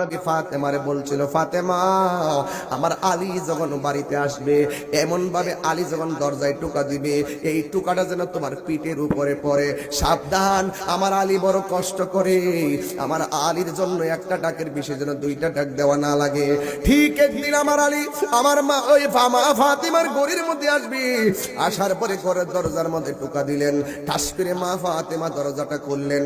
নবী ফাতেমারে বলছিল, ফাতেমা, আমার আলী যখন বাড়িতে আসবে এমন ভাবে আলী যখন দরজায় টুকা দিবে, এই টুকাটা যেন তোমার পিঠের উপরে পড়ে। সাবধান, আমার আলী বড় কষ্ট করে। আমার আলীর জন্য একটা ডাকের বিষয় যেন দুইটা ডাক দেওয়া না লাগে। ঠিক একদিন আমার আলী, আমার মা, ওই ফামা ফাতিমার গড়ির মধ্যে আসবে। আসার পরে ঘরের দরজার মধ্যে টোকা দিলেন। ঠাস করে মা ফাতেমা দরজাটা করলেন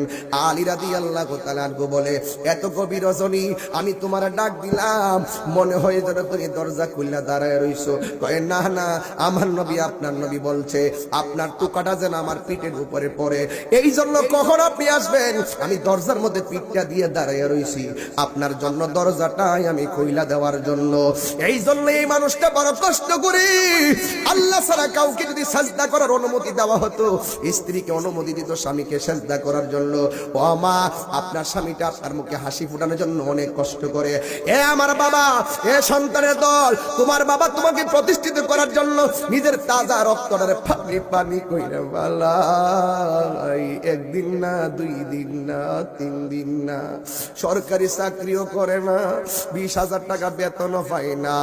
আলী রাদি আল্লাহ তালানকু বলে, এত কবি রজনী আমি তোমার ডাক দিলাম। মনে হয় যেন তুমি দরজা খুললা দাঁড়ায় রইছো। কয়ে, না না, আমার নবী, আপনার নবী বলছে, আপনার টুকাটা যেন আমার পিঠের উপরে পড়ে। এই জন্য কখন আপনি আসবেন? আমি দরজার মধ্যে পিঠটা দিয়ে দাঁড়ায় রইছি। আপনার জন্য দরজাটাই আমি কইলা দেওয়ার জন্য। এই জন্য এই মানুষটা বড় কষ্ট করে। আল্লাহ ছাড়া কাউকে যদি সাজদা করার অনুমতি দেওয়া হতো, স্ত্রীকে অনুমতি দিত, স্বামীকে সাজদা করার জন্য। ও মা, আপনার স্বামীটা আপনার মুখে হাসি ফুটানোর জন্য অনেক কষ্ট করে। এ আমার বাবা, এ সন্তানের দল, তোমার বাবা তোমাকে প্রতিষ্ঠিত করার জন্য নিজের তাজা রক্তটারে পানি পানি কইরে বালাই একদিন না, দুই দিন না, তিন দিন না। সরকারি চাকরিও করে না, বিশ হাজার টাকা বেতনও পায় না।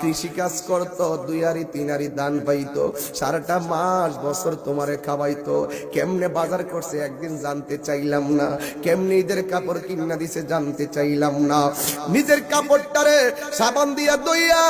কৃষি কাজ করতো, দুই আরি তিন আরি দান পাইতো, সারাটা মাস বছর তোমারে খাওয়াইতো। কেমনে বাজার করছে একদিন জানতে চাইলাম না। কেমনে ঈদের কাপড় কিনা দিছে জানতে চাইলাম না। নিজের কাপড়টারে সাবান দিয়া দইয়া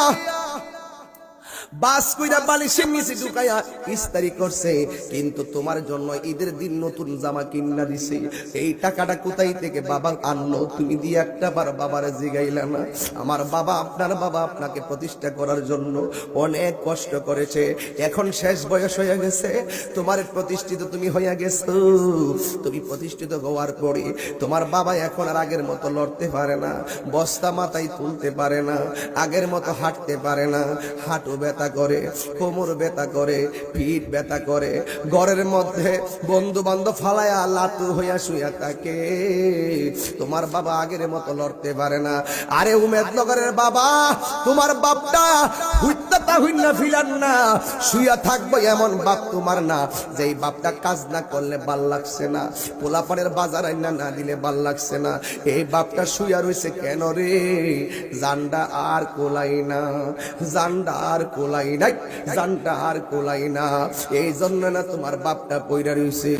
বাস কইরা বালিশের নিচে ঢুকাইয়া ইস্তারি করছে। কিন্তু তোমার জন্য ঈদের দিন নতুন জামা কিনা দিছে। এই টাকাটা কোথায় থেকে? বাবা আনলো তুমি দিয়ে একটা বার বাবারে জিগাইলা না। আমার বাবা, আপনার বাবা আপনাকে প্রতিষ্ঠা করার জন্য অনেক কষ্ট করেছে। এখন শেষ বয়স হয়ে গেছে। তোমার প্রতিষ্ঠিত তুমি হইয়া গেছো। তুমি প্রতিষ্ঠিত হওয়ার পরে তোমার বাবা এখন আর আগের মতো লড়তে পারে না। বস্তা মাথায় তুলতে পারে না। আগের মতো হাঁটতে পারে না। হাঁটু ব্যথা করে, কোমর ব্যথা করে, পিঠ ব্যথা করে, ঘরের মধ্যে বন্ধু বান্ধব ফালায়া লাতু হইয়া শুয়া থাকে। তোমার বাবা আগের মতো লড়তে পারে না। আরে উমেদনগরের বাবা, তোমার বাপটা হুইত্তা হুইন্না ফিলান না শুয়া থাকব এমন বাপ তোমার না, যেই বাপটা কাজ না করলে ভালো লাগছে না, পোলাপানের বাজার আইনা না দিলে ভালো লাগছে না, এই বাপটা শুয়া রইছে কেন রে? জান্ডা আর কোলাই না, জান্ডা আর কোলাই নাই, জান্ডা আর কোলাই না, এই জন্য না তোমার বাপটা পইরা রইছে।